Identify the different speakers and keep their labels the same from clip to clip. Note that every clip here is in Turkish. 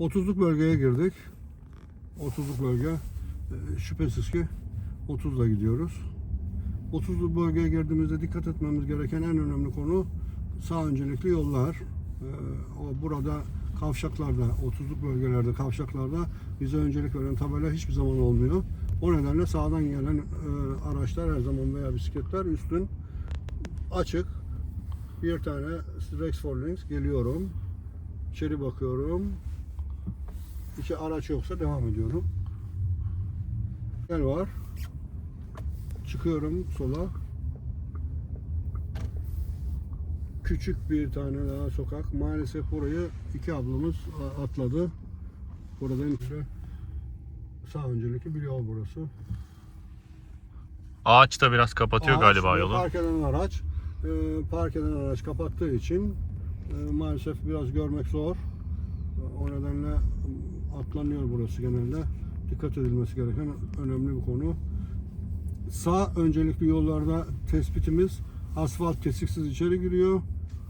Speaker 1: 30'luk bölgeye girdik. 30'luk bölge e, şüphesiz ki 30'la gidiyoruz. 30'luk bölgeye girdiğimizde dikkat etmemiz gereken en önemli konu sağ öncelikli yollar. E, burada kavşaklarda, 30'luk bölgelerde, kavşaklarda bize öncelik veren tabela hiçbir zaman olmuyor. O nedenle sağdan gelen e, araçlar her zaman veya bisikletler üstün açık. Bir tane Rex Forlings geliyorum. İçeri bakıyorum. İçi araç yoksa devam ediyorum. Gel var. Çıkıyorum sola. Küçük bir tane daha sokak. Maalesef burayı iki ablamız atladı. Buradan işte sağ öncelikli bir yol burası.
Speaker 2: Ağaç da biraz kapatıyor
Speaker 1: Ağaç
Speaker 2: galiba yolu.
Speaker 1: Park eden araç, e, park eden araç kapattığı için e, maalesef biraz görmek zor. O nedenle atlanıyor burası genelde. Dikkat edilmesi gereken önemli bir konu. Sağ öncelikli yollarda tespitimiz asfalt kesiksiz içeri giriyor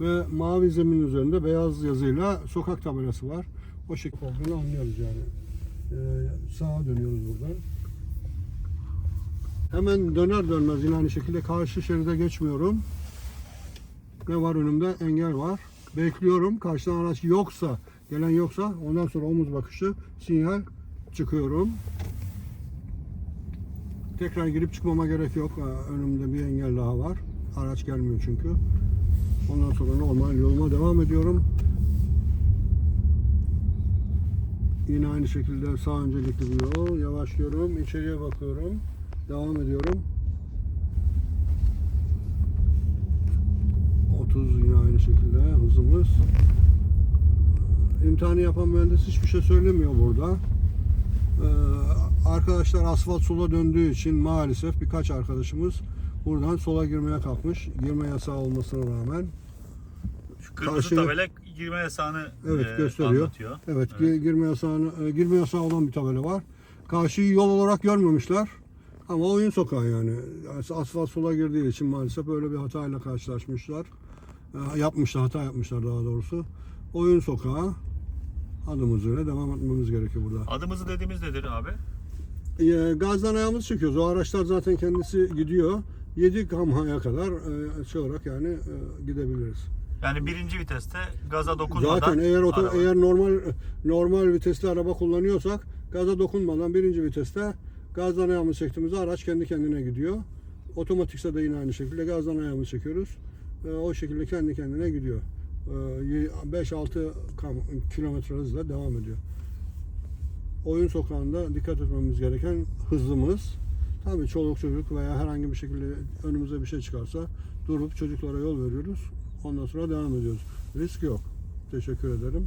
Speaker 1: ve mavi zemin üzerinde beyaz yazıyla sokak tabelası var. O şekilde olduğunu anlıyoruz yani. E, sağa dönüyoruz buradan. Hemen döner dönmez yine aynı şekilde karşı şeride geçmiyorum. Ne var önümde? Engel var. Bekliyorum. Karşıdan araç yoksa, gelen yoksa ondan sonra omuz bakışı, sinyal çıkıyorum. Tekrar girip çıkmama gerek yok. Önümde bir engel daha var. Araç gelmiyor çünkü. Ondan sonra normal yoluma devam ediyorum. Yine aynı şekilde sağ öncelikli bir yol. Yavaşlıyorum. içeriye bakıyorum. Devam ediyorum. 30 yine aynı şekilde hızımız. İmtihanı yapan mühendis hiçbir şey söylemiyor burada. Ee, arkadaşlar asfalt sola döndüğü için maalesef birkaç arkadaşımız buradan sola girmeye kalkmış. Girme yasağı olmasına rağmen.
Speaker 2: Şu kırmızı
Speaker 1: karşı-
Speaker 2: tabela girme yasağını
Speaker 1: Evet,
Speaker 2: e,
Speaker 1: gösteriyor.
Speaker 2: anlatıyor.
Speaker 1: Evet, gi- girme yasağını, e, girme yasağı olan bir tabela var. Karşıyı yol olarak görmemişler. Ama oyun sokağı yani. Yani Asfalt sola girdiği için maalesef böyle bir hatayla karşılaşmışlar. E, Yapmışlar, hata yapmışlar daha doğrusu. Oyun sokağı. Adım üzerine devam etmemiz gerekiyor burada.
Speaker 2: Adımızı dediğimiz nedir abi?
Speaker 1: E, Gazdan ayağımızı çekiyoruz. O araçlar zaten kendisi gidiyor. 7 kamhaya kadar e, şey olarak yani e, gidebiliriz.
Speaker 2: Yani birinci viteste gaza dokunmadan
Speaker 1: Zaten eğer oto,
Speaker 2: araba.
Speaker 1: eğer normal normal vitesli araba kullanıyorsak gaza dokunmadan birinci viteste gazdan ayağımızı çektiğimizde araç kendi kendine gidiyor. Otomatikse de yine aynı şekilde gazdan ayağımızı çekiyoruz. Ee, o şekilde kendi kendine gidiyor. Ee, 5-6 kam- kilometre hızla devam ediyor. Oyun sokağında dikkat etmemiz gereken hızımız. Tabii çoluk çocuk veya herhangi bir şekilde önümüze bir şey çıkarsa durup çocuklara yol veriyoruz. Ondan sonra devam ediyoruz. Risk yok. Teşekkür ederim.